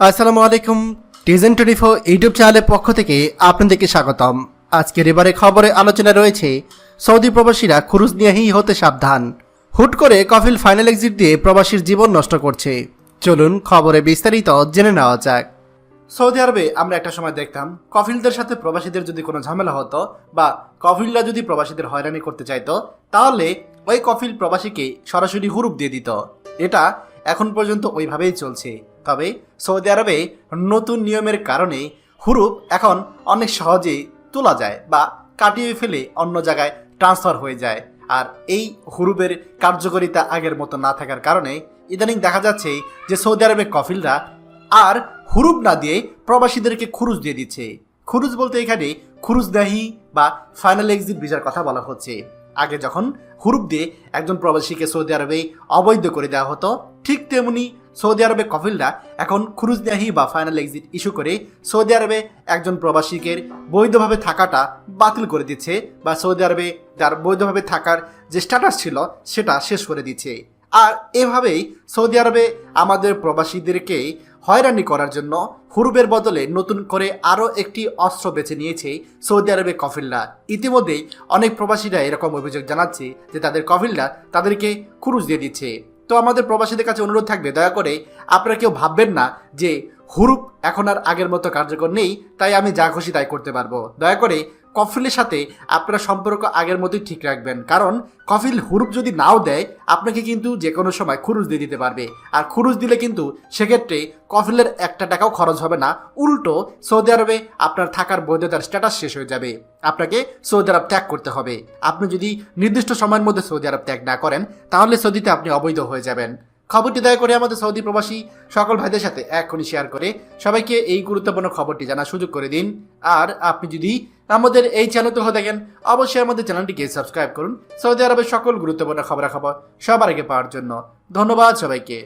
আসসালামু আলাইকুম টিজেন twenty four YouTube চ্যানেলের পক্ষ থেকে আপনাদেরকে স্বাগতম। আজকের এবারে খবরে আলোচনা রয়েছে, সৌদি প্রবাসীরা খুরুজ নিয়েই হতে সাবধান। হুট করে কফিল ফাইনাল এক্সিট দিয়ে প্রবাসীর জীবন নষ্ট করছে। চলুন খবরে বিস্তারিত জেনে নেওয়া যাক। সৌদি আরবে আমরা একটা সময় দেখতাম, কফিলদের সাথে প্রবাসীদের যদি কোনো ঝামেলা হতো বা কফিলরা যদি প্রবাসীদের হয়রানি করতে চাইতো, তাহলে ওই কফিল প্রবাসীকে সরাসরি হুরুপ দিয়ে দিত। এটা এখন পর্যন্ত ওইভাবেই চলছে। তবে সৌদি আরবে নতুন নিয়মের কারণে হুরুপ এখন অনেক সহজেই তোলা যায় বা কাটিয়ে ফেলে অন্য জায়গায় ট্রান্সফার হয়ে যায়। আর এই হুরুপের কার্যকারিতা আগের মতো না থাকার কারণে ইদানিং দেখা যাচ্ছে যে সৌদি আরবের কফিলরা আর হুরুপ না দিয়ে প্রবাসীদেরকে খুরুজ দিয়ে দিচ্ছে। খুরুজ বলতে এখানে খুরুজদাহি বা ফাইনাল এক্সিট ভিসার কথা বলা হচ্ছে। আগে যখন হুরুপ দিয়ে একজন প্রবাসীকে সৌদি আরবে অবৈধ করে দেওয়া হতো, ঠিক তেমনি সৌদি আরবে কফিলরা এখন খুরুজদাহি বা ফাইনাল এক্সিট ইস্যু করে সৌদি আরবে একজন প্রবাসীকে বৈধভাবে থাকাটা বাতিল করে দিচ্ছে বা সৌদি আরবে যার বৈধভাবে থাকার যে স্ট্যাটাস ছিল সেটা শেষ করে দিচ্ছে। আর এভাবেই সৌদি আরবে আমাদের প্রবাসীদেরকে হয়রানি করার জন্য হুরুবের বদলে নতুন করে আরও একটি অস্ত্র বেছে নিয়েছে সৌদি আরবে কফিলরা। ইতিমধ্যেই অনেক প্রবাসীরা এরকম অভিযোগ জানাচ্ছে যে তাদের কফিলরা তাদেরকে খুরুজ দিয়ে দিচ্ছে। তো আমাদের প্রবাসীদের কাছে অনুরোধ থাকবে, দয়া করে আপনারা কেউ ভাববেন না যে হুরুপ এখন আর আগের মতো কার্যকর নেই, তাই আমি যা খুশি তাই করতে পারব। দয়া করে কফিলের সাথে আপনার সম্পর্ক আগের মতোই ঠিক রাখবেন। কারণ কফিল হুরুপ যদি নাও দেয়, আপনাকে কিন্তু যে কোনো সময় খুরুজ দিয়ে দিতে পারবে। আর খুরুজ দিলে কিন্তু সেক্ষেত্রে কফিলের একটা টাকাও খরচ হবে না। উল্টো সৌদি আরবে আপনার থাকার বৈধতার স্ট্যাটাস শেষ হয়ে যাবে। আপনাকে সৌদি আরব ত্যাগ করতে হবে। আপনি যদি নির্দিষ্ট সময়ের মধ্যে সৌদি আরব ত্যাগ না করেন, তাহলে সৌদিতে আপনি অবৈধ হয়ে যাবেন। খবরটি দয়া করে আমাদের সৌদি প্রবাসী সকল ভাইদের সাথে এখনই শেয়ার করে সবাইকে এই গুরুত্বপূর্ণ খবরটি জানার সুযোগ করে দিন। আর আপনি যদি আমাদের এই চ্যানেলটি হয়ে দেখেন, অবশ্যই আমাদের চ্যানেলটিকে সাবস্ক্রাইব করুন, সৌদি আরবের সকল গুরুত্বপূর্ণ খবরাখবর সবার আগে পাওয়ার জন্য। ধন্যবাদ সবাইকে।